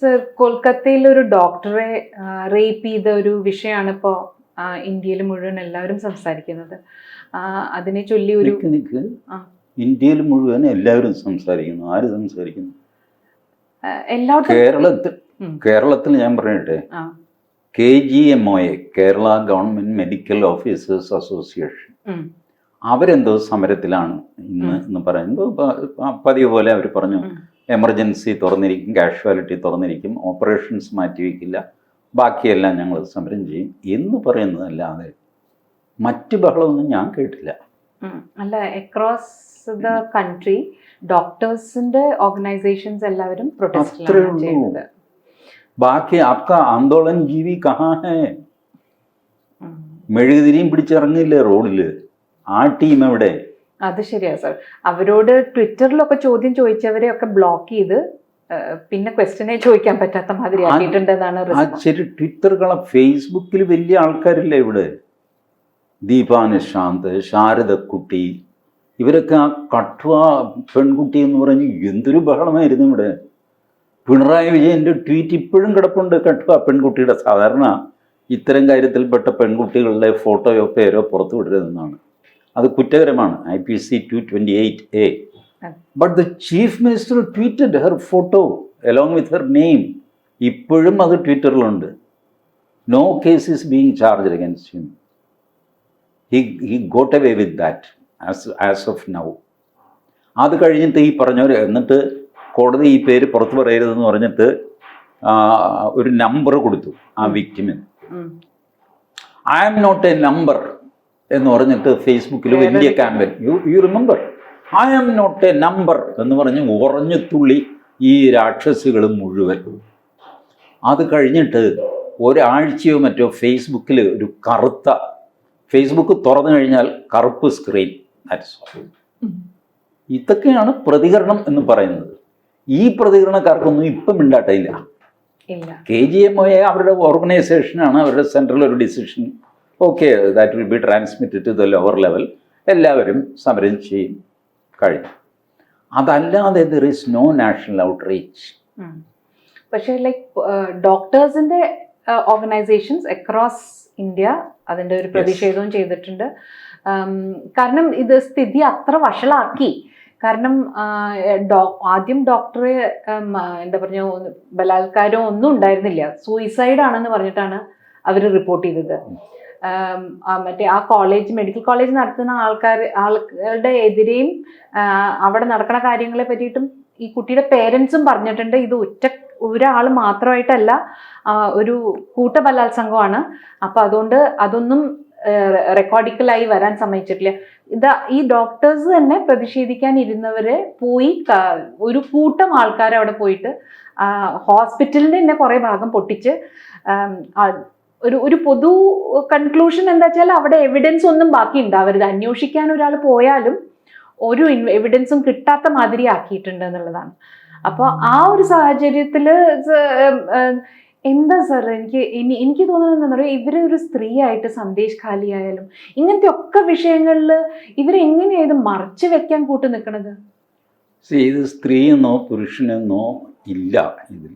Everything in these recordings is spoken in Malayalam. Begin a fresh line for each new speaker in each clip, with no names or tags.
സർ കൊൽക്കത്തയിൽ ഒരു ഡോക്ടറെ റേപ്പ് ചെയ്ത ഒരു വിഷയമാണ് ഇപ്പോൾ ഇന്ത്യയിൽ മുഴുവൻ എല്ലാവരും സംസാരിക്കുന്നത്. അതിനെ ചൊല്ലി ഒരു
ഇന്ത്യയിൽ മുഴുവൻ എല്ലാവരും സംസാരിക്കുന്നു. ആര് സംസാരിക്കുന്നു? കേരളത്തിൽ കേരളത്തിൽ ഞാൻ പറയട്ടെ. K G M O A Kerala government medical officers association. അവരെന്തോ സമരത്തിലാണ് ഇന്ന് എന്ന് പറയുമ്പോൾ പതിവ് പോലെ അവർ പറഞ്ഞു. എമർജൻസി തുറന്നിരിക്കും കാഷ്വാലിറ്റി തുറന്നിരിക്കും ഓപ്പറേഷൻസ് മാറ്റിവെക്കില്ല ബാക്കിയെല്ലാം ഞങ്ങൾ സമരം ചെയ്യും എന്ന് പറയുന്നതല്ലാതെ മറ്റ് ബഹളമൊന്നും ഞാൻ കേട്ടില്ല.
അല്ല അക്രോസ് ദ കൺട്രി ഡോക്ടേഴ്സിന്റെ ഓർഗനൈസേഷൻസ് എല്ലാവരും പ്രൊട്ടസ്റ്റ്
ബാക്കി ആപ്ക ആന്തോളൻ ജീവി കഹാ ഹേ? മെഴുകുതിരിയും പിടിച്ചിറങ്ങില്ലേ റോഡിൽ ആ ടീം എവിടെ?
അത് ശരിയാ സർ അവരോട് ട്വിറ്ററിലൊക്കെ ചോദ്യം ചോദിച്ചവരെ ഒക്കെ ബ്ലോക്ക് ചെയ്ത് പിന്നെ ക്വസ്റ്റിനെ ചോദിക്കാൻ പറ്റാത്ത മാതിരി ആക്കിയിട്ടുണ്ടെന്നാണ്
ശരി ട്വിറ്റർ ട്വിറ്ററുകളെ ഫേസ്ബുക്കിൽ വലിയ ആൾക്കാരില്ല ഇവിടെ? ദീപാ നിശാന്ത് ശാരദക്കുട്ടി. ഇവരൊക്കെ ആ കട്വ പെൺകുട്ടി എന്ന് പറഞ്ഞ് എന്തൊരു ബഹളമായിരുന്നു ഇവിടെ. പിണറായി വിജയന്റെ ട്വീറ്റ് ഇപ്പോഴും കിടപ്പുണ്ട് കട്വ പെൺകുട്ടിയുടെ സാധാരണ. ഇത്തരം കാര്യത്തിൽപ്പെട്ട പെൺകുട്ടികളുടെ ഫോട്ടോയോ പേരോ പുറത്തു വിടരുതെന്നാണ്. അത് കുറ്റകരമാണ്. I P C two twenty eight A but the chief minister tweeted her photo along with her name ഇപ്പോഴും അത് ട്വിറ്ററിലുണ്ട് no case is being charge against him he he got away with that as as of now അത് കഴിഞ്ഞിട്ട് ഈ പറഞ്ഞവർ എന്നിട്ട് കോടതി ഈ പേര് പുറത്തു പറയരുതെന്ന് പറഞ്ഞിട്ട് ഒരു നമ്പർ കൊടുത്തു ആ വിക്ടിമിന്
ഉം.
I am not a number എന്ന് പറഞ്ഞിട്ട് ഫേസ്ബുക്കിൽ വലിയ campaign you you remember I am not a number എന്ന് പറഞ്ഞ് ഉറഞ്ഞു തുള്ളി ഈ രാക്ഷസികൾ മുഴുവൻ. അത് കഴിഞ്ഞിട്ട് ഒരാഴ്ചയോ മറ്റോ ഫേസ്ബുക്കിൽ ഒരു കറുത്ത ഫേസ്ബുക്ക് തുറന്നു കഴിഞ്ഞാൽ കറുപ്പ് സ്ക്രീൻ. ഇതൊക്കെയാണ് പ്രതികരണം എന്ന് പറയുന്നത്. ഈ പ്രതികരണക്കാർക്കൊന്നും ഇപ്പം മിണ്ടാട്ടയില്ല.
ഇല്ല.
K G M O A അവരുടെ ഓർഗനൈസേഷനാണ് അവരുടെ സെൻട്രൽ ഒരു decision okay that will be transmitted to the lower level എല്ലാവരും സമരം ചെയ്യും. കഴിഞ്ഞു. അതല്ലാതെ there is no national
outreach പക്ഷേ ലൈക്ക് ഡോക്ടേഴ്സിന്റെ ഓർഗനൈസേഷൻസ് അക്രോസ് ഇന്ത്യ അതിന്റെ ഒരു പ്രതിഷേധവും ചെയ്തിട്ടുണ്ട്. കാരണം ഇത് സ്ഥിതി അത്ര വഷളാക്കി. കാരണം ആദ്യം ഡോക്ടറെ എന്താ പറഞ്ഞ ബലാത്കാരം ഒന്നും ഉണ്ടായിരുന്നില്ല. സൂയിസൈഡ് ആണെന്ന് പറഞ്ഞിട്ടാണ് അവർ റിപ്പോർട്ട് ചെയ്തത്. മറ്റേ ആ കോളേജ് മെഡിക്കൽ കോളേജ് നടത്തുന്ന ആൾക്കാർ ആളുകളുടെ എതിരെയും അവിടെ നടക്കുന്ന കാര്യങ്ങളെ പറ്റിയിട്ടും ഈ കുട്ടിയുടെ പേരൻസും പറഞ്ഞിട്ടുണ്ട്. ഇത് ഒറ്റ ഒരാൾ മാത്രമായിട്ടല്ല ഒരു കൂട്ട ബലാത്സംഗമാണ് അപ്പൊ അതുകൊണ്ട് അതൊന്നും റെക്കോർഡിക്കലായി വരാൻ സമ്മതിച്ചിട്ടില്ല. ഇതാ ഈ ഡോക്ടേഴ്സ് തന്നെ പ്രതിഷേധിക്കാൻ ഇരുന്നവരെ പോയി ഒരു കൂട്ടം ആൾക്കാർ അവിടെ പോയിട്ട് ഹോസ്പിറ്റലിന്റെ തന്നെ കുറെ ഭാഗം പൊട്ടിച്ച് ഒരു ഒരു പൊതു കൺക്ലൂഷൻ എന്താ വെച്ചാൽ അവിടെ എവിഡൻസ് ഒന്നും ബാക്കി ഉണ്ടാവരുത് അന്വേഷിക്കാൻ ഒരാൾ പോയാലും ഒരു എവിഡൻസും കിട്ടാത്ത മാതിരി ആക്കിയിട്ടുണ്ട് എന്നുള്ളതാണ്. അപ്പോൾ ആ ഒരു സാഹചര്യത്തിൽ എന്താ സാർ എനിക്ക് ഇനി എനിക്ക് തോന്നുന്നത് എന്താ പറയുക ഇവർ ഒരു സ്ത്രീ ആയിട്ട് സന്ദേശ് ഖാലി ആയാലും ഇങ്ങനത്തെ ഒക്കെ വിഷയങ്ങളിൽ ഇവരെങ്ങനെയായത് മറച്ചു വെക്കാൻ കൂട്ടു
See, ഇത് സ്ത്രീയെന്നോ പുരുഷനെന്നോ ഇല്ല ഇതിൽ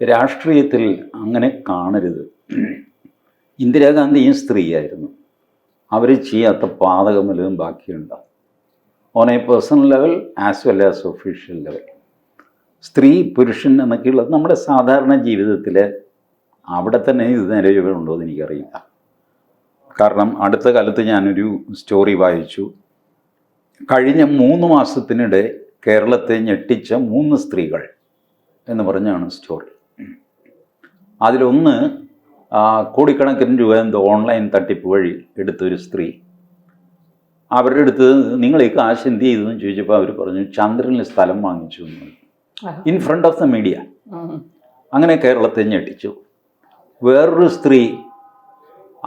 രാഷ്ട്രീയത്തിൽ അങ്ങനെ കാണരുത്. ഇന്ദിരാഗാന്ധിയും സ്ത്രീയായിരുന്നു. അവർ ചെയ്യാത്ത പാതകം വല്ലതും ബാക്കിയുണ്ടാവും on a personal level as well as official level സ്ത്രീ പുരുഷൻ എന്നൊക്കെയുള്ളത് നമ്മുടെ സാധാരണ ജീവിതത്തിൽ അവിടെ തന്നെ ഇത് നിലവിലുണ്ടോ എന്ന് എനിക്കറിയില്ല. കാരണം അടുത്ത കാലത്ത് ഞാനൊരു സ്റ്റോറി വായിച്ചു. കഴിഞ്ഞ മൂന്ന് മാസത്തിനിടെ കേരളത്തെ ഞെട്ടിച്ച മൂന്ന് സ്ത്രീകൾ എന്ന് പറഞ്ഞാണ് സ്റ്റോറി അതിലൊന്ന് കോടിക്കണക്കിന് രൂപ എന്തോ ഓൺലൈൻ തട്ടിപ്പ് വഴി എടുത്തൊരു സ്ത്രീ. അവരുടെ അടുത്ത് നിങ്ങൾ ഈ കാശ് എന്ത് ചെയ്തു എന്ന് ചോദിച്ചപ്പോൾ അവർ പറഞ്ഞു ചന്ദ്രനിൽ സ്ഥലം വാങ്ങിച്ചു എന്ന് in front of the media അങ്ങനെ കേരളത്തെ ഞെട്ടിച്ചു. വേറൊരു സ്ത്രീ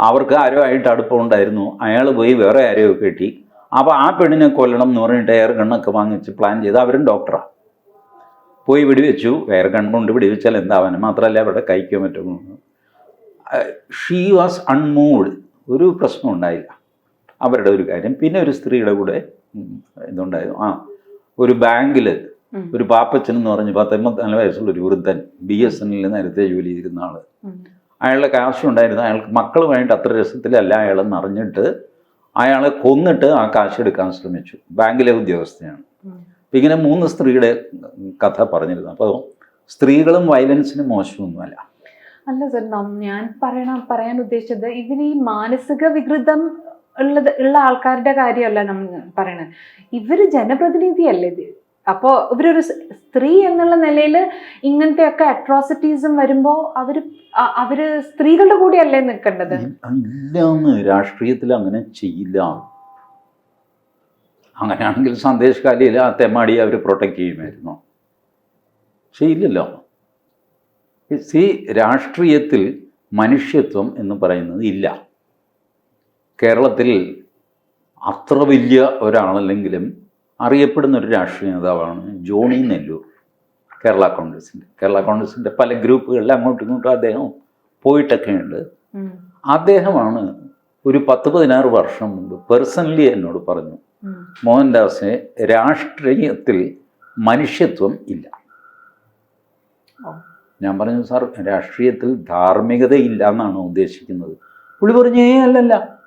അവർക്ക് ആരോ ആയിട്ട് അടുപ്പമുണ്ടായിരുന്നു. അയാൾ പോയി വേറെ ആരെയോ കെട്ടി. അപ്പോൾ ആ പെണ്ണിനെ കൊല്ലണം എന്ന് പറഞ്ഞിട്ട് എയർ ഗണ്ണൊക്കെ വാങ്ങിച്ച് പ്ലാൻ ചെയ്ത് അവരും ഡോക്ടറാണ് പോയി വെടിവെച്ചു. എയർ ഗൺ കൊണ്ട് വെടിവെച്ചാൽ എന്താവാനും മാത്രമല്ല അവരുടെ കൈക്കോ മറ്റോ ഷീ വാസ് അൺമൂവ്ഡ് ഒരു പ്രശ്നം ഉണ്ടായില്ല. അവരുടെ ഒരു കാര്യം. പിന്നെ ഒരു സ്ത്രീയുടെ കൂടെ ഇതുണ്ടായിരുന്നു. ആ ഒരു ബാങ്കിൽ ഒരു പാപ്പച്ചൻ എന്ന് പറഞ്ഞ് പത്തൊമ്പത്തിനാല് വയസ്സുള്ള ഒരു വൃദ്ധൻ ബി എസ് എന്നിൽ നേരത്തെ ജോലി ചെയ്തിരുന്ന
ആൾ.
അയാളുടെ കാശ് ഉണ്ടായിരുന്നു. അയാൾക്ക് മക്കളുമായിട്ട് അത്ര രസത്തിലല്ല അയാളെന്ന് അറിഞ്ഞിട്ട് അയാളെ കൊന്നിട്ട് ആ കാശ് എടുക്കാൻ ശ്രമിച്ചു. ബാങ്കിലെ ഉദ്യോഗസ്ഥയാണ്.
ഉം.
അപ്പം ഇങ്ങനെ മൂന്ന് സ്ത്രീയുടെ കഥ പറഞ്ഞിരുന്നു. അപ്പോൾ സ്ത്രീകളും വയലൻസിന് മോശമൊന്നുമല്ല.
അല്ല സർ ഞാൻ പറയണ പറയാൻ ഉദ്ദേശിച്ചത് ഇവർ ഈ മാനസിക വികൃതം ഉള്ളത് ഉള്ള ആൾക്കാരുടെ കാര്യമല്ല നമ്മൾ പറയണത്. ഇവർ ജനപ്രതിനിധിയല്ലേ ഇത്? അപ്പോൾ ഇവരൊരു സ്ത്രീ എന്നുള്ള നിലയിൽ ഇങ്ങനത്തെയൊക്കെ അട്രോസിറ്റീസും വരുമ്പോൾ അവർ അവർ സ്ത്രീകളുടെ കൂടെയല്ലേ നിൽക്കേണ്ടത്?
ഇല്ലാന്ന് രാഷ്ട്രീയത്തിൽ അങ്ങനെ ചെയ്യില്ല. അങ്ങനെയാണെങ്കിൽ സന്ദേശകാലിയിൽ ആ തെമാടിയെ അവർ പ്രൊട്ടക്റ്റ് ചെയ്യുമായിരുന്നു. ചെയ്യില്ലല്ലോ സി രാഷ്ട്രീയത്തിൽ മനുഷ്യത്വം എന്ന് പറയുന്നത് ഇല്ല. കേരളത്തിൽ അത്ര വലിയ ഒരാളല്ലെങ്കിലും അറിയപ്പെടുന്ന ഒരു രാഷ്ട്രീയ നേതാവാണ് ജോണി നെല്ലൂർ കേരള കോൺഗ്രസിന്റെ. കേരള കോൺഗ്രസിന്റെ പല ഗ്രൂപ്പുകളിൽ അങ്ങോട്ടും ഇങ്ങോട്ടും അദ്ദേഹം
പോയിട്ടൊക്കെയുണ്ട്.
അദ്ദേഹമാണ് ഒരു പത്ത് പതിനാറ് വർഷം മുമ്പ് പേഴ്സണലി എന്നോട് പറഞ്ഞു. മോഹൻദാസിന് രാഷ്ട്രീയത്തിൽ മനുഷ്യത്വം ഇല്ല. ഞാൻ പറഞ്ഞു സാർ രാഷ്ട്രീയത്തിൽ ധാർമ്മികതയില്ല എന്നാണ് ഉദ്ദേശിക്കുന്നത്? പുള്ളി പറഞ്ഞു ഏ അല്ലല്ല.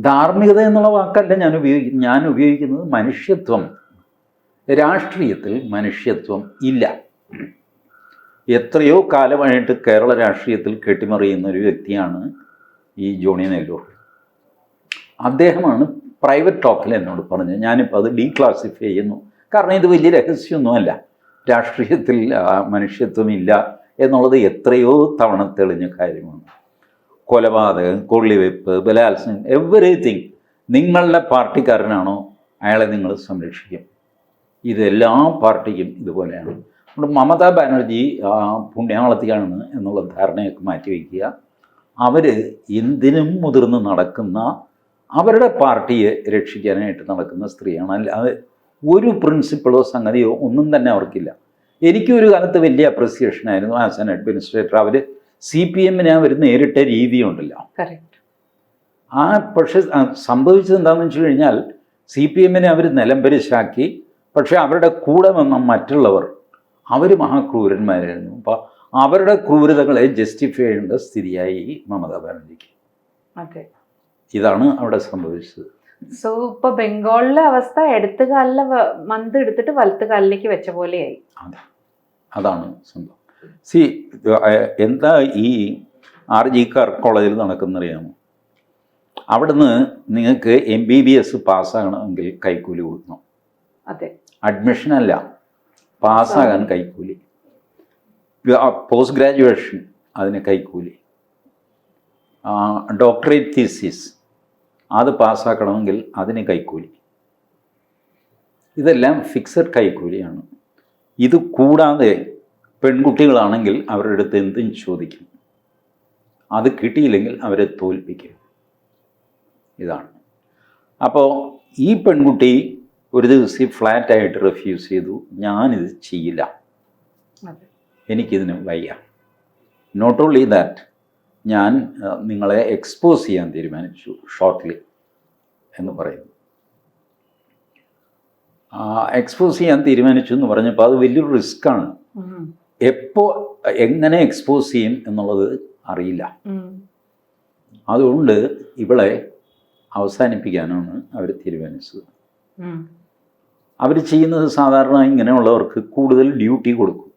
ധാർമ്മികത എന്നുള്ള വാക്കല്ല ഞാൻ ഉപയോഗിക്കുന്നത് ഞാൻ ഉപയോഗിക്കുന്നത് മനുഷ്യത്വം. രാഷ്ട്രീയത്തിൽ മനുഷ്യത്വം ഇല്ല. എത്രയോ കാലമായിട്ട് കേരള രാഷ്ട്രീയത്തിൽ കെട്ടിമറിയുന്ന ഒരു വ്യക്തിയാണ് ഈ ജോണി നെല്ലൂർ. അദ്ദേഹമാണ് പ്രൈവറ്റ് ടോക്കിൽ എന്നോട് പറഞ്ഞത്. ഞാനിപ്പോൾ അത് ഡീക്ലാസിഫൈ ചെയ്യുന്നു. കാരണം ഇത് വലിയ രഹസ്യമൊന്നുമല്ല. രാഷ്ട്രീയത്തിൽ മനുഷ്യത്വമില്ല എന്നുള്ളത് എത്രയോ തവണ തെളിഞ്ഞ കാര്യമാണ്. കൊലപാതകം കൊള്ളിവെപ്പ് ബലാത്സംഗം എവറിത്തിങ് നിങ്ങളുടെ പാർട്ടിക്കാരനാണോ? അയാളെ നിങ്ങൾ സംരക്ഷിക്കും. ഇതെല്ലാ പാർട്ടിക്കും ഇതുപോലെയാണ്. അതുകൊണ്ട് മമതാ ബാനർജി ആ, പുണ്യാളത്തിയാണ് എന്നുള്ള ധാരണയൊക്കെ മാറ്റിവെക്കുക അവർ എന്തിനും മുതിർന്ന് നടക്കുന്ന അവരുടെ പാർട്ടിയെ രക്ഷിക്കാനായിട്ട് നടക്കുന്ന സ്ത്രീയാണ്. അല്ലാതെ ഒരു പ്രിൻസിപ്പിളോ സംഗതിയോ ഒന്നും തന്നെ അവർക്കില്ല. എനിക്കൊരു കാലത്ത് വലിയ അപ്രിസിയേഷൻ ആയിരുന്നു ആസ് ആൻ അഡ്മിനിസ്ട്രേറ്റർ അവർ സി പി എമ്മിനെ അവർ നേരിട്ട രീതിയുണ്ടല്ലോ. ആ പക്ഷെ സംഭവിച്ചത് എന്താണെന്ന് വെച്ച് കഴിഞ്ഞാൽ സി പി എമ്മിനെ അവർ നിലംപരിശാക്കി. പക്ഷെ അവരുടെ കൂടെ വന്ന മറ്റുള്ളവർ അവർ മഹാക്രൂരന്മാരായിരുന്നു. അപ്പോൾ അവരുടെ ക്രൂരതകളെ ജസ്റ്റിഫൈ ചെയ്യേണ്ട സ്ഥിതിയായി മമതാ ബാനർജിക്ക്. ഇതാണ് അവിടെ സംഭവിച്ചത്.
സോ ഇപ്പൊ ബംഗാളിലെ അവസ്ഥ എടുത്ത കാലിലെ മന്ത് എടുത്തിട്ട് വലത്ത് കാലിലേക്ക് വെച്ച പോലെയായി.
അതാ. അതാണ് സംഭവം. സി എന്താ ഈ ആർ ജി കാർ കോളേജിൽ നടക്കുന്നറിയാമോ? അവിടുന്ന് നിങ്ങൾക്ക് എം ബി ബി എസ് പാസ്സാകണമെങ്കിൽ കൈക്കൂലി കൊടുക്കണം.
അതെ.
അഡ്മിഷൻ അല്ല പാസ്സാകാൻ കൈക്കൂലി. പോസ്റ്റ് ഗ്രാജുവേഷൻ അതിന് കൈക്കൂലി. ഡോക്ടറേറ്റ് തീസിസ് അത് പാസ്സാക്കണമെങ്കിൽ അതിന് കൈക്കൂലി. ഇതെല്ലാം ഫിക്സഡ് കൈക്കൂലിയാണ്. ഇത് കൂടാതെ പെൺകുട്ടികളാണെങ്കിൽ അവരുടെ അടുത്ത് എന്തും ചോദിക്കും. അത് കിട്ടിയില്ലെങ്കിൽ അവരെ തോൽപ്പിക്കും. ഇതാണ്. അപ്പോൾ ഈ പെൺകുട്ടി ഒരു ദിവസം ഫ്ലാറ്റായിട്ട് റിഫ്യൂസ് ചെയ്തു. ഞാനിത് ചെയ്യില്ല. എനിക്കിതിന് വയ്യ. നോട്ട് ഓൺലി ദാറ്റ് ഞാൻ നിങ്ങളെ എക്സ്പോസ് ചെയ്യാൻ തീരുമാനിച്ചു ഷോർട്ട്ലി എന്ന് പറയുന്നു. എക്സ്പോസ് ചെയ്യാൻ തീരുമാനിച്ചു എന്ന് പറഞ്ഞപ്പോൾ അത് വലിയൊരു റിസ്ക്കാണ്
ആണ്.
എപ്പോൾ എങ്ങനെ എക്സ്പോസ് ചെയ്യും എന്നുള്ളത് അറിയില്ല. അതുകൊണ്ട് ഇവളെ അവസാനിപ്പിക്കാനാണ് അവർ തീരുമാനിച്ചത്. അവർ ചെയ്യുന്നത് സാധാരണ ഇങ്ങനെയുള്ളവർക്ക് കൂടുതൽ ഡ്യൂട്ടി കൊടുക്കും.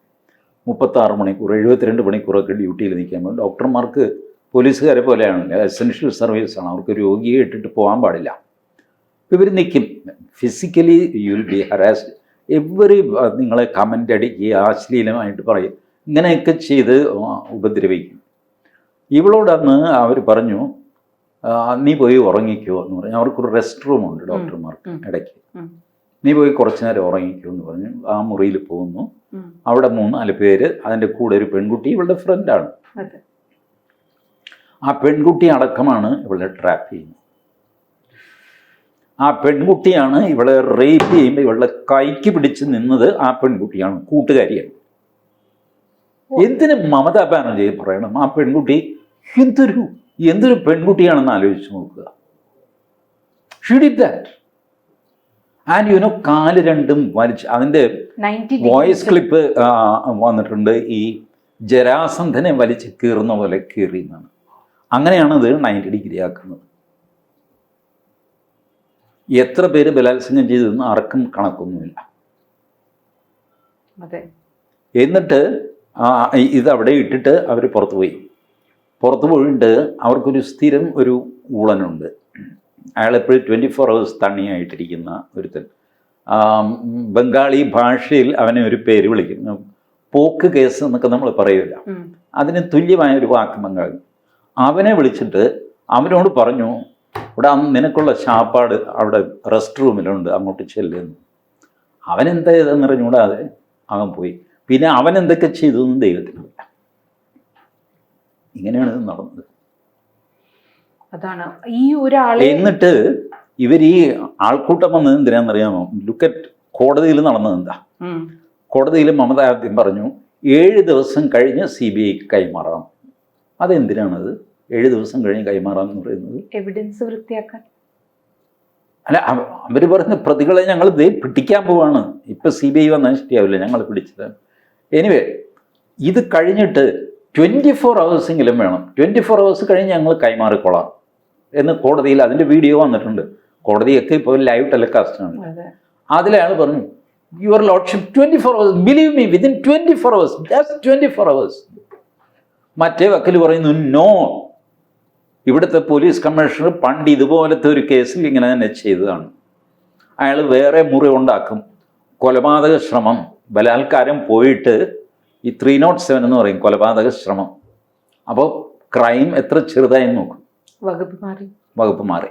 മുപ്പത്താറ് മണിക്കൂർ എഴുപത്തിരണ്ട് മണിക്കൂറൊക്കെ ഡ്യൂട്ടിയിൽ നിൽക്കാൻ പറ്റും ഡോക്ടർമാർക്ക് പോലീസുകാരെ പോലെയാണ്. എസെൻഷ്യൽ സർവീസാണ് അവർക്ക് രോഗിയെ ഇട്ടിട്ട് പോകാൻ പാടില്ല. ഇവർ നിൽക്കും physically you will be harassed every നിങ്ങളെ കമന്റ് അടിക്കുക അശ്ലീലമായിട്ട് പറയും. ഇങ്ങനെയൊക്കെ ചെയ്ത് ഉപദ്രവിക്കും. ഇവളോടന്ന് അവർ പറഞ്ഞു നീ പോയി ഉറങ്ങിക്കോ എന്ന് പറഞ്ഞു. അവർക്കൊരു റെസ്റ്റ് റൂമുണ്ട് ഡോക്ടർമാർക്ക്. ഇടയ്ക്ക്. നീ പോയി കുറച്ച് നേരം ഉറങ്ങിക്കൂ എന്ന് പറഞ്ഞു ആ മുറിയിൽ പോകുന്നു. അവിടെ മൂന്നാൽ പേര് അതിന്റെ കൂടെ ഒരു പെൺകുട്ടി ഇവളുടെ ഫ്രണ്ടാണ് ആ പെൺകുട്ടി അടക്കമാണ് ഇവളെ ട്രാപ്പ് ചെയ്യുന്നത്. ആ പെൺകുട്ടിയാണ് ഇവളെ റേപ്പ് ചെയ്യുമ്പോൾ ഇവളുടെ കൈക്ക് പിടിച്ച് നിന്നത് ആ പെൺകുട്ടിയാണ് കൂട്ടുകാരിയാണ്. എന്തിന് മമതാ ബാനർജി പറയണം? ആ പെൺകുട്ടി എന്തൊരു എന്തൊരു പെൺകുട്ടിയാണെന്ന് ആലോചിച്ച് നോക്കുക. She did that and you know കാൽ രണ്ടും വലിച്ച് അതിന്റെ
നയന്റി
വോയിസ് ക്ലിപ്പ് വന്നിട്ടുണ്ട്. ഈ ജരാസന്ധനെ വലിച്ച് കീറുന്ന പോലെ കീറി എന്നാണ് അങ്ങനെയാണ് അത് നയന്റി ഡിഗ്രി ആക്കുന്നത്. എത്ര പേര് ബലാത്സംഗം ചെയ്തതെന്ന് ആർക്കും കണക്കൊന്നുമില്ല. എന്നിട്ട് ഇത് അവിടെ ഇട്ടിട്ട് അവർ പുറത്തു പോയി പുറത്തു പോയിട്ട് അവർക്കൊരു സ്ഥിരം ഒരു ഊളനുണ്ട്. അയാളെപ്പോഴും ട്വന്റി ഫോർ അവേഴ്സ് തണ്ണിയായിട്ടിരിക്കുന്ന ഒരുത്തൻ. ബംഗാളി ഭാഷയിൽ അവനെ ഒരു പേര് വിളിക്കും പോക്ക് കേസ് എന്നൊക്കെ നമ്മൾ പറയില്ല അതിന് തുല്യമായ ഒരു വാക്ക് ബംഗാളി. അവനെ വിളിച്ചിട്ട് അവനോട് പറഞ്ഞു ഇവിടെ അന്ന് നിനക്കുള്ള ശാപ്പാട് അവിടെ റെസ്റ്റ് റൂമിലുണ്ട് അങ്ങോട്ട് ചെല്ലുന്നു അവൻ എന്താ ചെയ്തെന്ന് അറിഞ്ഞുകൂടാതെ അവൻ പോയി. പിന്നെ അവൻ എന്തൊക്കെ ചെയ്തു എന്ന് ദൈവത്തിനറിയാം ഇങ്ങനെയാണ് ഇത് നടന്നത്.
അതാണ്. ഈ ഒരാളെ
എന്നിട്ട് ഇവർ ഈ ആൾക്കൂട്ടം വന്നത് എന്തിനാണെന്നറിയാമോ? ലുക്കറ്റ് കോടതിയിൽ നടന്നത് എന്താ? കോടതിയിൽ മമത ആദ്യം പറഞ്ഞു ഏഴ് ദിവസം കഴിഞ്ഞ് സി ബി ഐക്ക് കൈമാറാം. അതെന്തിനാണത്? ഏഴ് ദിവസം കഴിഞ്ഞ് കൈമാറാം എന്ന് പറയുന്നത്.
എവിഡൻസ് വൃത്തിയാക്കാൻ.
അല്ല അവർ പറഞ്ഞ പ്രതികളെ ഞങ്ങൾ പിടിക്കാൻ പോവാണ്. ഇപ്പം സി ബി ഐ വന്നാൽ ശരിയാവില്ല ഞങ്ങൾ പിടിച്ചത്. എനിവേ ഇത് കഴിഞ്ഞിട്ട് ട്വന്റി ഫോർ എങ്കിലും വേണം. ട്വന്റി ഫോർ അവേഴ്സ് കഴിഞ്ഞ് ഞങ്ങൾ കൈമാറിക്കൊള്ളാം. എന്ന് കോടതിയിൽ അതിന്റെ വീഡിയോ വന്നിട്ടുണ്ട്. കോടതിയൊക്കെ ഇപ്പോൾ ലൈവ് ടെലികാസ്റ്റാണ്
അതെ.
അതിലയാൾ പറഞ്ഞു your lordship twenty four hours believe me within twenty four hours just twenty four hours മറ്റേ വക്കൽ പറയുന്നു നോ ഇവിടുത്തെ പോലീസ് കമ്മീഷണർ പണ്ട് ഇതുപോലത്തെ ഒരു കേസിൽ ഇങ്ങനെ തന്നെ ചെയ്തതാണ്. അയാൾ വേറെ മുറി ഉണ്ടാക്കും. കൊലപാതക ശ്രമം. ബലാത്കാരം പോയിട്ട് ഈ ത്രീ നോട്ട് സെവൻ എന്ന് പറയും കൊലപാതക ശ്രമം. അപ്പോൾ ക്രൈം എത്ര ചെറുതായി നോക്കും.
വകുപ്പ് മാറി.
വകുപ്പ് മാറി.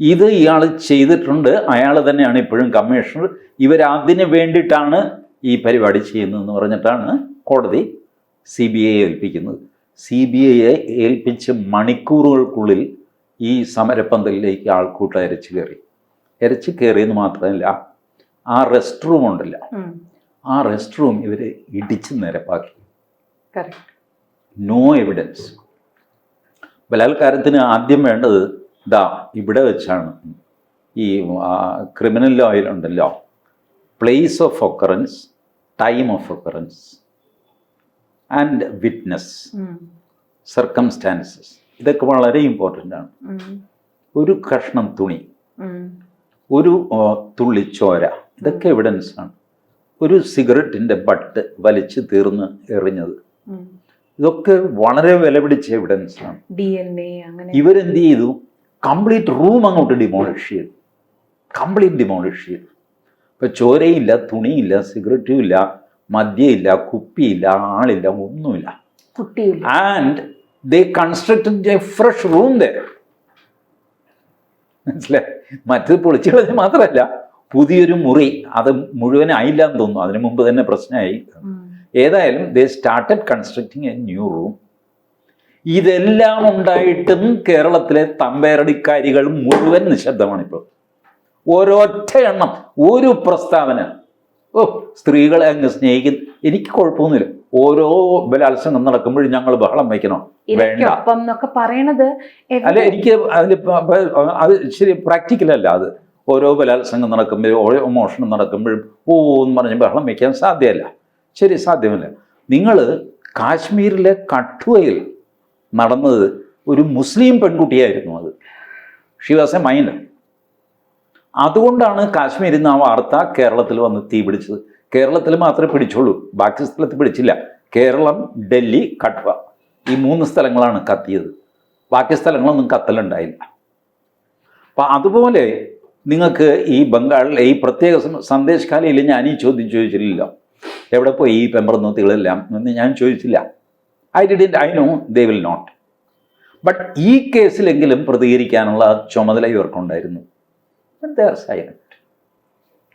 ഇത് ഇയാൾ ചെയ്തിട്ടുണ്ട്. അയാൾ തന്നെയാണ് ഇപ്പോഴും കമ്മീഷണർ. ഇവരതിന് വേണ്ടിയിട്ടാണ് ഈ പരിപാടി ചെയ്യുന്നതെന്ന് പറഞ്ഞിട്ടാണ് കോടതി സി ബി ഐ ഏൽപ്പിക്കുന്നത്. സി ബി ഐയെ ഏൽപ്പിച്ച് മണിക്കൂറുകൾക്കുള്ളിൽ ഈ സമരപ്പന്തലിലേക്ക് ആൾക്കൂട്ടം എരച്ചു കയറി. എരച്ചു കയറിയെന്ന് മാത്രമല്ല ആ റെസ്റ്റ് റൂം ഉണ്ടല്ല ആ റെസ്റ്റ് റൂം ഇവർ ഇടിച്ച് നിരപ്പാക്കി. നോ എവിഡൻസ് ബലാത്കാരത്തിന് ആദ്യം വേണ്ടത് ദാ ഇവിടെ വെച്ചാണ്. ഈ criminal ലോയിലുണ്ടല്ലോ place of occurrence time of occurrence and witness. Circumstances ഇതൊക്കെ വളരെ ഇമ്പോർട്ടന്റ് ആണ്. ഒരു കഷ്ണം തുണി ഒരു തുള്ളി ചോര ഇതൊക്കെ എവിഡൻസ് ആണ്. ഒരു സിഗരറ്റിന്റെ ബട്ട് വലിച്ചു തീർന്ന് എറിഞ്ഞത്. ഇതൊക്കെ വളരെ വിലപിടിച്ച എവിഡൻസ് ആണ്. ഇവരെന്ത് ചെയ്തു? കംപ്ലീറ്റ് റൂം അങ്ങോട്ട് ഡിമോളിഷ് ചെയ്തു. കംപ്ലീറ്റ് ഡിമോളിഷ് ചെയ്തു. ഇപ്പൊ ചോരയില്ല തുണിയില്ല സിഗരറ്റും ഇല്ല മദ്യമില്ല കുപ്പിയില്ല ആളില്ല ഒന്നുമില്ല. And they constructed a fresh room they മനസ്സിലായി? മറ്റത് പൊളിച്ചു കളഞ്ഞ് മാത്രമല്ല പുതിയൊരു മുറി അത് മുഴുവനായില്ല എന്ന് തോന്നുന്നു. അതിനു മുമ്പ് തന്നെ പ്രശ്നമായി. ഏതായാലും they started constructing a new room ഇതെല്ലാം ഉണ്ടായിട്ടും കേരളത്തിലെ തമ്പേരടിക്കാരികൾ മുഴുവൻ നിശബ്ദമാണ് ഇപ്പോൾ. ഒരൊറ്റ എണ്ണം ഒരു പ്രസ്താവന. ഓ സ്ത്രീകളെ അങ്ങ് സ്നേഹിക്കുന്നു എനിക്ക് കുഴപ്പമൊന്നുമില്ല. ഓരോ ബലാത്സംഗം നടക്കുമ്പോഴും ഞങ്ങൾ ബഹളം വയ്ക്കണോ. വേണ്ട.
പറയണത്
അല്ല എനിക്ക് അതിൽ അത് ശരി പ്രാക്ടിക്കൽ അല്ല അത്. ഓരോ ബലാത്സംഗം നടക്കുമ്പോഴും ഓരോ മോഷണം നടക്കുമ്പോഴും ഓ എന്ന് പറഞ്ഞ് ബഹളം വയ്ക്കാൻ സാധ്യമല്ല ശരി സാധ്യമല്ല. നിങ്ങൾ കാശ്മീരിലെ കഠുവയിൽ നടന്നത് ഒരു മുസ്ലിം പെൺകുട്ടിയായിരുന്നു അത്. ഷി വാസ് എ മൈൻഡ് അതുകൊണ്ടാണ് കാശ്മീരിൽ നിന്ന് ആ വാർത്ത കേരളത്തിൽ വന്ന് തീ പിടിച്ചത്. കേരളത്തിൽ മാത്രമേ പിടിച്ചുള്ളൂ. ബാക്കി സ്ഥലത്ത് പിടിച്ചില്ല. കേരളം ഡൽഹി കട്വ ഈ മൂന്ന് സ്ഥലങ്ങളാണ് കത്തിയത്. ബാക്കി സ്ഥലങ്ങളൊന്നും കത്തലുണ്ടായില്ല. അപ്പം അതുപോലെ നിങ്ങൾക്ക് ഈ ബംഗാളിലെ ഈ പ്രത്യേക സന്ദേശകാലയിൽ സന്ദേശ് ഞാൻ ഈ ചോദ്യം ചോദിച്ചില്ലല്ലോ എവിടെ പോയി ഈ പെമ്പറന്നൂത്തികളെല്ലാം എന്ന് ഞാൻ ചോദിച്ചില്ല. I did I know they will not but ഈ കേസിലെങ്കിലും പ്രതികരിക്കാനുള്ള ചുമതല ഇവർക്കുണ്ടായിരുന്നു. They are silent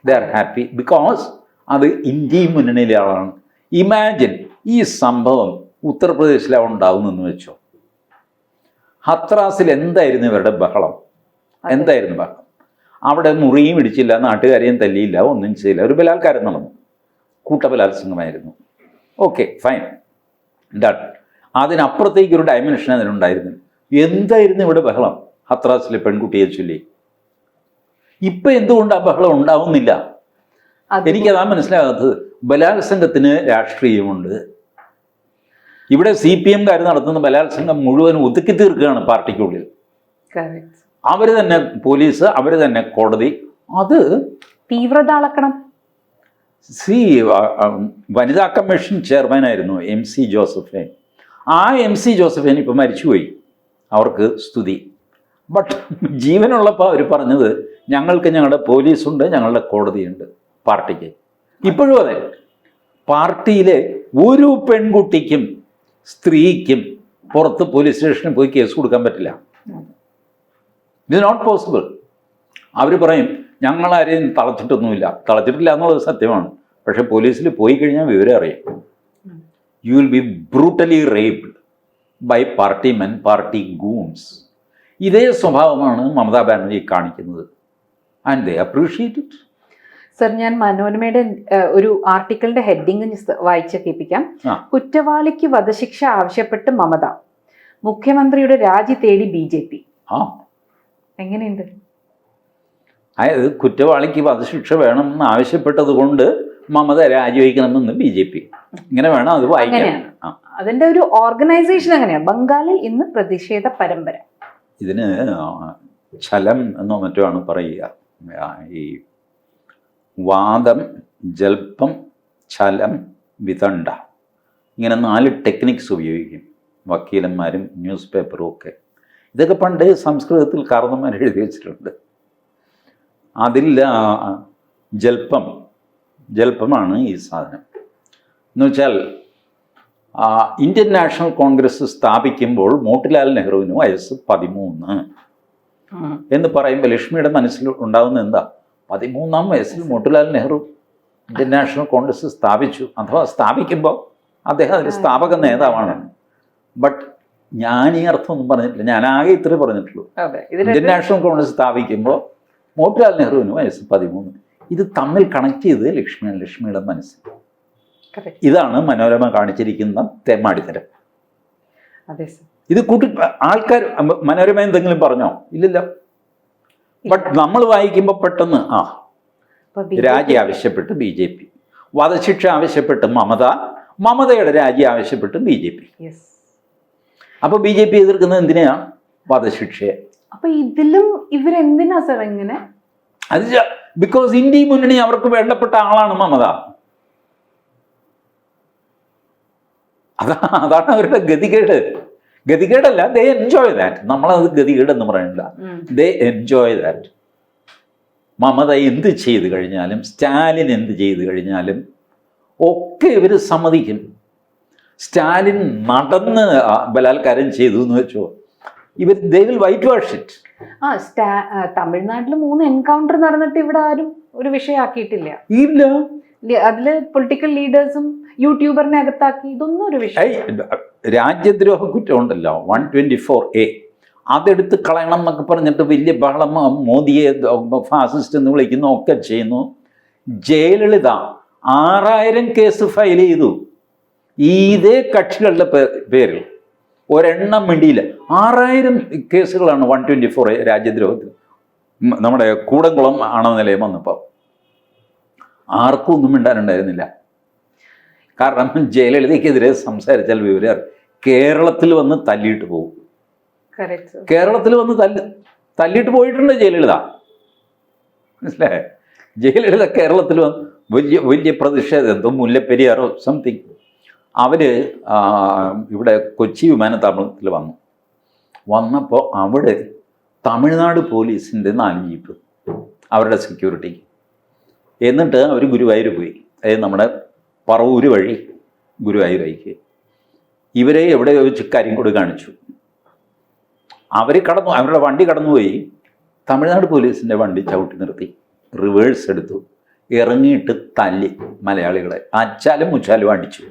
they are happy because അത് ഇന്ത്യയും മുന്നണിയിലെ ആളാണ്. ഇമാജിൻ ഈ സംഭവം ഉത്തർപ്രദേശിലാണ് ഉണ്ടാവുന്നെന്ന് വെച്ചോ. ഹത്രാസിൽ എന്തായിരുന്നു ഇവരുടെ ബഹളം? എന്തായിരുന്നു ബഹളം? അവിടെ മുറിയും ഇടിച്ചില്ല നാട്ടുകാരെയും തല്ലിയില്ല ഒന്നും ചെയ്യില്ല. ഒരു ബലാത്കാരം നടന്നു. കൂട്ടബലാത്സംഗമായിരുന്നു ഓക്കെ ഫൈൻ ഡൺ അതിനപ്പുറത്തേക്ക് ഒരു ഡയമെൻഷൻ അതിനുണ്ടായിരുന്നു. എന്തായിരുന്നു ഇവിടെ ബഹളം? ഹത്രാസിലെ പെൺകുട്ടിയെ ചൊല്ലി. ഇപ്പൊ എന്തുകൊണ്ട് ആ ബഹളം ഉണ്ടാവുന്നില്ല? എനിക്കതാ മനസ്സിലാകാത്തത്. ബലാത്സംഗത്തിന് രാഷ്ട്രീയമുണ്ട്. ഇവിടെ സി പി എംകാർ നടത്തുന്ന ബലാത്സംഗം മുഴുവൻ ഒതുക്കി തീർക്കുകയാണ് പാർട്ടിക്കുള്ളിൽ.
അവർ
അവർ തന്നെ പോലീസ് അവർ തന്നെ കോടതി. അത്
തീവ്രത അളക്കണം.
സി വനിതാ കമ്മീഷൻ ചെയർമാൻ ആയിരുന്നു എം സി ജോസഫൈൻ. ആ എം സി ജോസഫൈൻ ഇപ്പം മരിച്ചുപോയി. അവർക്ക് സ്തുതി. ബട്ട് ജീവനുള്ളപ്പോൾ അവർ പറഞ്ഞത് ഞങ്ങൾക്ക് ഞങ്ങളുടെ പോലീസുണ്ട് ഞങ്ങളുടെ കോടതിയുണ്ട് പാർട്ടിക്ക്. ഇപ്പോഴും അതെ. പാർട്ടിയിലെ ഒരു പെൺകുട്ടിക്കും സ്ത്രീക്കും പുറത്ത് പോലീസ് സ്റ്റേഷനിൽ പോയി കേസ് കൊടുക്കാൻ പറ്റില്ല. ഇസ് നോട്ട് പോസിബിൾ അവർ പറയും ഞങ്ങളാരെയും തളച്ചിട്ടൊന്നുമില്ല തളച്ചിട്ടില്ല എന്നുള്ളത് സത്യമാണ്. പക്ഷെ പോലീസിൽ പോയി കഴിഞ്ഞാൽ വിവരം അറിയാം. You will be brutally raped by party men party goons ഇതേ സ്വഭാവമാണ് മമതാ ബാനർജി കാണിക്കുന്നത്. And they appreciate it
sir ഞാൻ മനോരമയുടെ ഒരു ആർട്ടിക്കിളിന്റെ ഹെഡിങ് വായിച്ച് കേൾപ്പിക്കാം. കുറ്റവാളിക്ക് വധശിക്ഷ ആവശ്യപ്പെട്ട് മമത. മുഖ്യമന്ത്രിയുടെ രാജി തേടി ബി ജെ പി. എങ്ങനെയുണ്ട്?
അതായത് കുറ്റവാളിക്ക് വധശിക്ഷ വേണമെന്ന് ആവശ്യപ്പെട്ടത് കൊണ്ട് മമത രാജിവെക്കണമെന്ന് ബി ജെ പി. ഇങ്ങനെ വേണം അത് വായിക്കാൻ.
അതിന്റെ ഒരു ഓർഗനൈസേഷൻ അങ്ങനെയാണ് ബംഗാളിൽ ഇന്ന് പ്രതിഷേധ പരമ്പര.
ഇതിന് ചലം എന്നോ മറ്റോ ആണ് പറയുക. ഈ വാദം ജൽപ്പം ചലം വിതണ്ട. ഇങ്ങനെ നാല് ടെക്നിക്സ് ഉപയോഗിക്കും വക്കീലന്മാരും ന്യൂസ് പേപ്പറും ഒക്കെ. ഇതൊക്കെ പണ്ട് സംസ്കൃതത്തിൽ കാർന്നമാർ എഴുതി വെച്ചിട്ടുണ്ട്. അതിൽ ജൽപ്പം. ജൽപ്പമാണ് ഈ സാധനം. എന്ന് വെച്ചാൽ ഇന്ത്യൻ നാഷണൽ കോൺഗ്രസ് സ്ഥാപിക്കുമ്പോൾ മോട്ടിലാൽ നെഹ്റുവിന് വയസ്സ് പതിമൂന്ന്. എന്ന് പറയുമ്പോൾ ലക്ഷ്മിയുടെ മനസ്സിൽ ഉണ്ടാകുന്ന എന്താ? പതിമൂന്നാം വയസ്സിൽ മോട്ടിലാൽ നെഹ്റു ഇന്ത്യൻ നാഷണൽ കോൺഗ്രസ് സ്ഥാപിച്ചു. അഥവാ സ്ഥാപിക്കുമ്പോൾ അദ്ദേഹം അതിന്റെ സ്ഥാപക നേതാവാണ് ബട്ട് ഞാൻ ഈ അർത്ഥമൊന്നും പറഞ്ഞിട്ടില്ല. ഞാൻ ആകെ ഇത്രേ പറഞ്ഞിട്ടുള്ളൂ. ഇന്ത്യൻ നാഷണൽ കോൺഗ്രസ് സ്ഥാപിക്കുമ്പോൾ മോട്ടിലാൽ നെഹ്റുവിന് വയസ്സ് പതിമൂന്ന്. ഇത് തമ്മിൽ കണക്ട് ചെയ്ത് ലക്ഷ്മി ലക്ഷ്മിയുടെ
മനസ്സ്.
ഇതാണ് മനോരമ കാണിച്ചിരിക്കുന്ന തെമ്മാടിത്തരം ഇത് കൂട്ടി ആൾക്കാർ മനോരമ എന്തെങ്കിലും പറഞ്ഞോ? ഇല്ലല്ല. ബട്ട് നമ്മൾ വായിക്കുമ്പോൾ പെട്ടെന്ന് ആ രാജി ആവശ്യപ്പെട്ട് ബി ജെ പി. വധശിക്ഷ ആവശ്യപ്പെട്ട് മമത മമതയുടെ രാജി ആവശ്യപ്പെട്ട് ബി ജെ പി.
അപ്പൊ
അപ്പോൾ ബി ജെ പി എതിർക്കുന്നത് എന്തിനാ വധശിക്ഷയെ.
അപ്പൊ ഇതിലും ഇവരെന്തിനാ സർ എങ്ങനെ
അത് ബിക്കോസ് ഇന്ത്യ മുന്നണി അവർക്ക് വേണ്ടപ്പെട്ട ആളാണ് മമത. അതാ അതാണ് അവരുടെ ഗതികേട്. ഗതികേടല്ല ദേ എൻജോയ് ദാറ്റ് നമ്മളത് ഗതികേട് എന്ന് പറയണില്ല ദേ എൻജോയ് ദാറ്റ് മമത എന്ത് ചെയ്തു കഴിഞ്ഞാലും സ്റ്റാലിൻ എന്ത് ചെയ്തു കഴിഞ്ഞാലും ഒക്കെ ഇവർ സമ്മതിക്കും. സ്റ്റാലിൻ നടന്ന് ബലാത്കാരം ചെയ്തു എന്ന് വെച്ചോ. ഇവർ they will white wash it
ആ സ്റ്റാ തമിഴ്നാട്ടിൽ മൂന്ന് എൻകൗണ്ടർ നടന്നിട്ട് ഇവിടെ ആരും ഒരു വിഷയമാക്കിയിട്ടില്ല.
ഇല്ല.
അതിൽ പൊളിറ്റിക്കൽ ലീഡേഴ്സും യൂട്യൂബറിനെ അകത്താക്കി ഇതൊന്നും ഒരു വിഷയം.
രാജ്യദ്രോഹ കുറ്റം ഉണ്ടല്ലോ വൺ ട്വന്റി ഫോർ എ അതെടുത്ത് കളയണം എന്നൊക്കെ പറഞ്ഞിട്ട് വലിയ ബഹളം മോദിയെ ഫാസിസ്റ്റ് എന്ന് വിളിക്കുന്നു ഒക്കെ ചെയ്യുന്നു. ജയലളിത ആറായിരം കേസ് ഫയൽ ചെയ്തു. ഇതേ കക്ഷികളുടെ പേരിൽ. ഒരെണ്ണം മിണ്ടിയില്ല. ആറായിരം കേസുകളാണ് വൺ ട്വന്റി ഫോർ രാജ്യദ്രോഹത്തിൽ നമ്മുടെ കൂടംകുളം ആണവ നിലയം വന്നപ്പോൾ ആർക്കും ഒന്നും മിണ്ടാനുണ്ടായിരുന്നില്ല. കാരണം ജയലളിതയ്ക്കെതിരെ സംസാരിച്ചാൽ വിവരം. കേരളത്തിൽ വന്ന് തല്ലിയിട്ട് പോകും. കേരളത്തിൽ വന്ന് തല്ലി തല്ലിയിട്ട് പോയിട്ടുണ്ട് ജയലളിത. മനസ്സിലായേ? ജയലളിത കേരളത്തിൽ വന്ന് വലിയ വലിയ പ്രതിഷേധം എന്തോ മുല്ലപ്പെരിയാറോ സംതിങ് അവർ ആ, ഇവിടെ കൊച്ചി വിമാനത്താവളത്തിൽ വന്നു. വന്നപ്പോൾ അവിടെ തമിഴ്നാട് പോലീസിന്റെ നാല് ജീപ്പ് അവരുടെ സെക്യൂരിറ്റി എന്നിട്ട് അവർ ഗുരുവായൂർ പോയി. അതായത് നമ്മുടെ പറവൂര് വഴി ഗുരുവായൂരേക്ക് ഇവരെ എവിടെ വെച്ച് കരിങ്കോട് കാണിച്ചു. അവർ കടന്നു അവരുടെ വണ്ടി കടന്നുപോയി. തമിഴ്നാട് പോലീസിന്റെ വണ്ടി ചവിട്ടി നിർത്തി. റിവേഴ്സ് എടുത്തു. ഇറങ്ങിയിട്ട് തല്ലി മലയാളികളെ. അച്ചാലും മുച്ചാലും അടിച്ചു.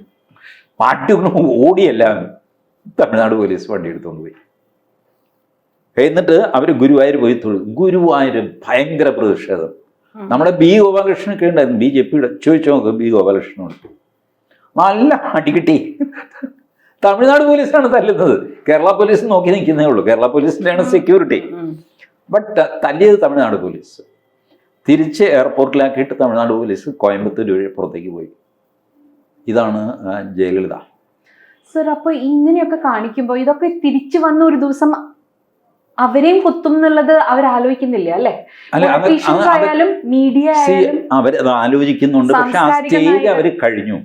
പാട്ടി ഓടിയല്ല തമിഴ്നാട് പോലീസ് വണ്ടി എടുത്തുകൊണ്ട് പോയി. എന്നിട്ട് അവർ ഗുരുവായൂർ പോയി തൊഴു. ഗുരുവായൂർ ഭയങ്കര പ്രതിഷേധം. നമ്മുടെ ബി ഗോപാലകൃഷ്ണനൊക്കെ ഉണ്ടായിരുന്നു. ബി ജെ പിയുടെ ചോദിച്ചു നോക്ക് ബി ഗോപാലകൃഷ്ണനോട്. നല്ല അടികിട്ടി തമിഴ്നാട് പോലീസാണ് തല്ലുന്നത്. കേരള പോലീസ് നോക്കി നിൽക്കുന്നേ ഉള്ളൂ. കേരള പോലീസിന്റെയാണ് സെക്യൂരിറ്റി ബട്ട് തല്ലിയത് തമിഴ്നാട് പോലീസ്. തിരിച്ച് എയർപോർട്ടിലാക്കിയിട്ട് തമിഴ്നാട് പോലീസ് കോയമ്പത്തൂർ വഴി പുറത്തേക്ക് പോയി. ഇതാണ് ജയലളിത.
സർ അപ്പൊ ഇങ്ങനെയൊക്കെ കാണിക്കുമ്പോൾ ഇതൊക്കെ തിരിച്ചു വന്ന ഒരു ദിവസം അവരെയും കുത്തും എന്നുള്ളത് അവർ ആലോചിക്കുന്നില്ല അല്ലെ ആയാലും മീഡിയ അവർ
അത് ആലോചിക്കുന്നുണ്ട്. പക്ഷെ ആ സ്റ്റേജ് അവർ കഴിഞ്ഞു.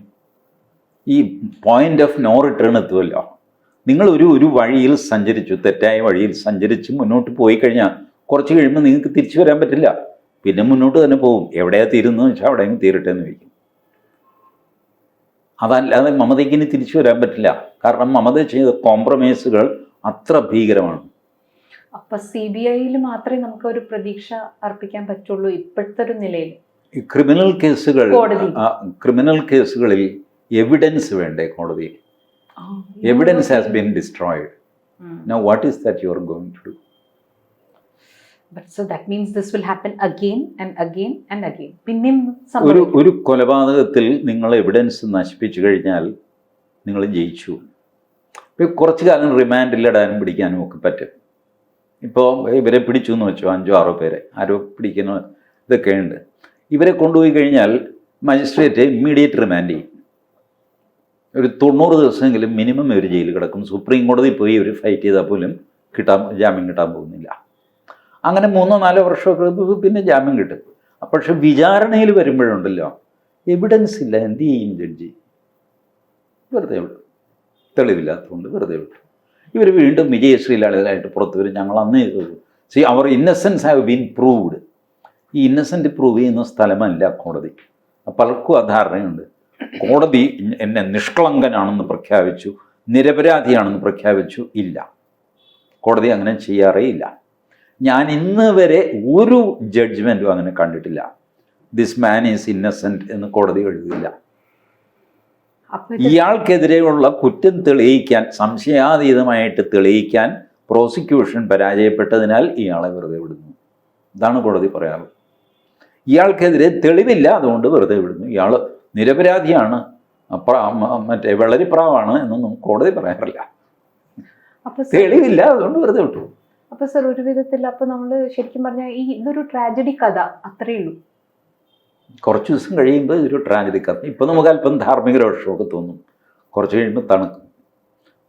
ഈ പോയിന്റ് ഓഫ് നോ റിട്ടേൺ എത്തുമല്ലോ നിങ്ങൾ ഒരു ഒരു വഴിയിൽ സഞ്ചരിച്ചു തെറ്റായ വഴിയിൽ സഞ്ചരിച്ച് മുന്നോട്ട് പോയി കഴിഞ്ഞാൽ കുറച്ച് കഴിയുമ്പോൾ നിങ്ങൾക്ക് തിരിച്ചു വരാൻ പറ്റില്ല. പിന്നെ മുന്നോട്ട് തന്നെ പോകും. എവിടെയാ തീരുന്നതെന്ന് വെച്ചാൽ അവിടെയെങ്കിലും തീരട്ടെ എന്ന് വയ്ക്കും അതല്ലാതെ മമതയ്ക്ക് ഇനി തിരിച്ചു വരാൻ പറ്റില്ല. കാരണം മമത ചെയ്ത കോംപ്രമൈസുകൾ അത്ര ഭീകരമാണ്.
അപ്പൊ സി ബി ഐയിൽ മാത്രമേ നമുക്ക് ഒരു പ്രതീക്ഷ അർപ്പിക്കാൻ പറ്റുള്ളൂ ഇപ്പോഴത്തെ ഒരു നിലയിൽ?
ഈ ക്രിമിനൽ കേസുകൾ ക്രിമിനൽ കേസുകളിൽ എവിഡൻസ് വേണ്ടേ കോടതിയിൽ? Evidence has been destroyed now what is that you are going to do
so that means this will happen again and again and again പിന്നെയും
ഒരു ഒരു കൊലപാതകത്തിൽ നിങ്ങൾ എവിഡൻസ് നശിപ്പിച്ചു കഴിഞ്ഞാൽ നിങ്ങൾ ജയിച്ചു. കുറച്ച് കാലം റിമാൻഡിലിടാനും പിടിക്കാനും ഒക്കെ പറ്റും. ഇപ്പോൾ ഇവരെ പിടിച്ചു എന്ന് വെച്ചോ അഞ്ചോ ആറോ പേരെ ആരോ പിടിക്കുന്ന ഇതൊക്കെ ഉണ്ട്. ഇവരെ കൊണ്ടുപോയി കഴിഞ്ഞാൽ മജിസ്ട്രേറ്റ് ഇമ്മീഡിയറ്റ് റിമാൻഡ് ചെയ്യും. ഒരു തൊണ്ണൂറ് ദിവസമെങ്കിലും മിനിമം ഇവർ ജയിലിൽ കിടക്കും. സുപ്രീം കോടതി പോയി ഇവർ ഫൈറ്റ് ചെയ്താൽ പോലും കിട്ടാൻ ജാമ്യം കിട്ടാൻ പോകുന്നില്ല. അങ്ങനെ മൂന്നോ നാലോ വർഷമൊക്കെ പിന്നെ ജാമ്യം കിട്ടും. പക്ഷെ വിചാരണയിൽ വരുമ്പോഴുണ്ടല്ലോ എവിഡൻസ് ഇല്ല എന്ത് ചെയ്യും ജഡ്ജി വെറുതെ വിട്ടു തെളിവില്ലാത്തതുകൊണ്ട് വെറുതെ വിട്ടു ഇവർ വീണ്ടും വിജയശ്രീലാളിതരായിട്ട് പുറത്തു വരും. ഞങ്ങൾ അന്ന് സി അവർ ഇന്നസെൻസ് ഹാവ് ബീൻ പ്രൂവ്ഡ് ഈ ഇന്നസെന്റ് പ്രൂവ് ചെയ്യുന്ന സ്ഥലമല്ല കോടതി. പലർക്കും ആ ധാരണയുണ്ട് കോടതി എന്നെ നിഷ്കളങ്കനാണെന്ന് പ്രഖ്യാപിച്ചു നിരപരാധിയാണെന്ന് പ്രഖ്യാപിച്ചു ഇല്ല. കോടതി അങ്ങനെ ചെയ്യാറേ ഇല്ല. ഞാൻ ഇന്ന് വരെ ഒരു ജഡ്ജ്മെന്റും അങ്ങനെ കണ്ടിട്ടില്ല. ദിസ് മാൻ ഈസ് ഇന്നസെന്റ് എന്ന് കോടതി എഴുതില്ല ഇയാൾക്കെതിരെയുള്ള കുറ്റം തെളിയിക്കാൻ സംശയാതീതമായിട്ട് തെളിയിക്കാൻ പ്രോസിക്യൂഷൻ പരാജയപ്പെട്ടതിനാൽ ഇയാളെ വെറുതെ വിടുന്നു. ഇതാണ് കോടതി പറയാറ്. ഇയാൾക്കെതിരെ തെളിവില്ല അതുകൊണ്ട് വെറുതെ വിടുന്നു. ഇയാൾ നിരപരാധിയാണ്. മറ്റേ വെള്ളരിപ്രാവാണ് എന്നൊന്നും കോടതി പറയാറില്ല. തെളിവില്ല അതുകൊണ്ട് വെറുതെ വിട്ടു.
അപ്പൊ സർ ഒരു വിധത്തിൽ അപ്പൊ നമ്മൾ ശരിക്കും പറഞ്ഞാൽ ഈ ഇതൊരു ട്രാജഡി കഥ അത്രേ ഉള്ളൂ.
കുറച്ച് ദിവസം കഴിയുമ്പോൾ ഇതൊരു ട്രാജഡി കഥ. ഇപ്പം നമുക്ക് അല്പം ധാർമ്മിക രോഷമൊക്കെ തോന്നും. കുറച്ച് കഴിയുമ്പോൾ തണുക്കും.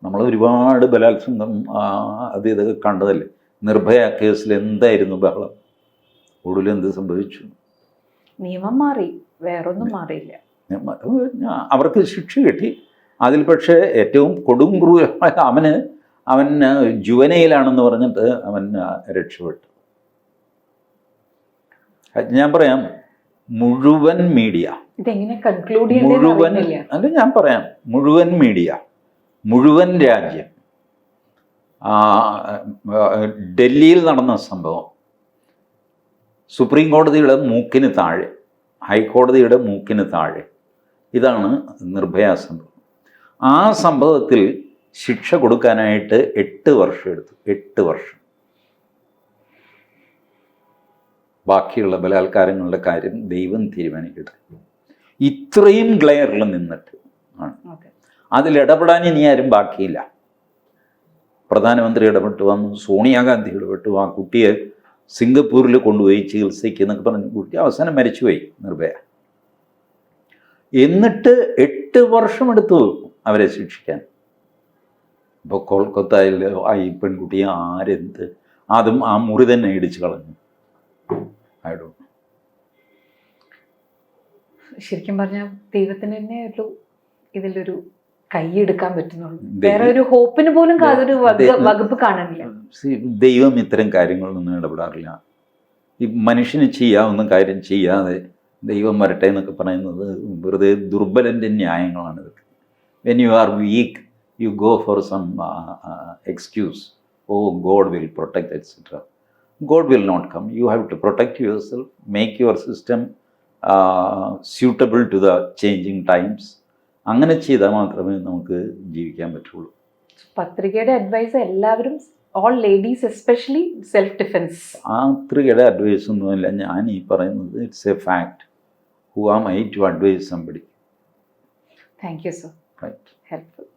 നമ്മൾ ഒരുപാട് ബലാത്സംഗം അത് ഇതൊക്കെ കണ്ടതല്ലേ? നിർഭയ കേസിൽ എന്തായിരുന്നു ബഹളം? ഒടുവിൽ എന്ത് സംഭവിച്ചു?
നിയമം മാറി വേറൊന്നും മാറിയില്ല.
അവർക്ക് ശിക്ഷ കിട്ടി. അതിൽ പക്ഷേ ഏറ്റവും കൊടും ക്രൂരമായ അവന് അവൻ ജുവനയിലാണെന്ന് പറഞ്ഞിട്ട് അവൻ രക്ഷപ്പെട്ടു. ഞാൻ പറയാം മുഴുവൻ മീഡിയ. മുഴുവൻ അല്ല ഞാൻ പറയാം മുഴുവൻ മീഡിയ മുഴുവൻ രാജ്യം. ഡൽഹിയിൽ നടന്ന സംഭവം. സുപ്രീം കോടതിയുടെ മൂക്കിന് താഴെ ഹൈക്കോടതിയുടെ മൂക്കിന് താഴെ. ഇതാണ് നിർഭയ സംഭവം. ആ സംഭവത്തിൽ ശിക്ഷ കൊടുക്കാനായിട്ട് എട്ട് വർഷം എടുത്തു. എട്ട് വർഷം. ബാക്കിയുള്ള ബലാത്കാരങ്ങളുടെ കാര്യം ദൈവം തീരുമാനിക്കട്ടെ. ഇത്രയും ഗ്ലെയറിൽ നിന്നിട്ട് ആണ്. അതിലിടപെടാൻ ഇനി ആരും ബാക്കിയില്ല. പ്രധാനമന്ത്രി ഇടപെട്ടു വന്നു സോണിയാഗാന്ധി ഇടപെട്ടു ആ കുട്ടിയെ സിംഗപ്പൂരിൽ കൊണ്ടുപോയി ചികിത്സയ്ക്ക് എന്നൊക്കെ പറഞ്ഞ്. കുട്ടി അവസാനം മരിച്ചുപോയി നിർഭയ. എന്നിട്ട് എട്ട് വർഷമെടുത്തു അവരെ ശിക്ഷിക്കാൻ. ഇപ്പോൾ കൊൽക്കത്തയിൽ ആ ഈ പെൺകുട്ടിയെ ആരെന്ത്? അതും ആ മുറി തന്നെ ഇടിച്ചു കളഞ്ഞു. ഐ
ശരിക്കും പറഞ്ഞാൽ ദൈവത്തിന് തന്നെ ഒരു ഇതിലൊരു കൈയെടുക്കാൻ പറ്റുന്നുള്ളൂ. വേറെ ഒരു ഹോപ്പിന് പോലും അതൊരു വക- വകുപ്പ് കാണാനില്ല.
ദൈവം ഇത്തരം കാര്യങ്ങളൊന്നും ഇടപെടാറില്ല. ഈ മനുഷ്യന് ചെയ്യാവുന്ന കാര്യം ചെയ്യാതെ ദൈവം വരട്ടെ എന്നൊക്കെ പറയുന്നത് വെറുതെ ദുർബലന്റെ ന്യായങ്ങളാണ് ഇതൊക്കെ. When you are weak you go for some excuse oh God will protect etcetera God will not come you have to protect yourself make your system suitable to the changing times അങ്ങനെ ചെയ്താൽ മാത്രമേ നമുക്ക് ജീവിക്കാൻ പറ്റുള്ളൂ.
പത്രികയുടെ അഡ്വൈസ് എല്ലാവരും all ladies especially self defence
പത്രികയുടെ advice ഒന്നുമില്ല ഞാൻ ഈ പറയുന്നത് it's a fact who am I to advise somebody
thank you sir
right
helpful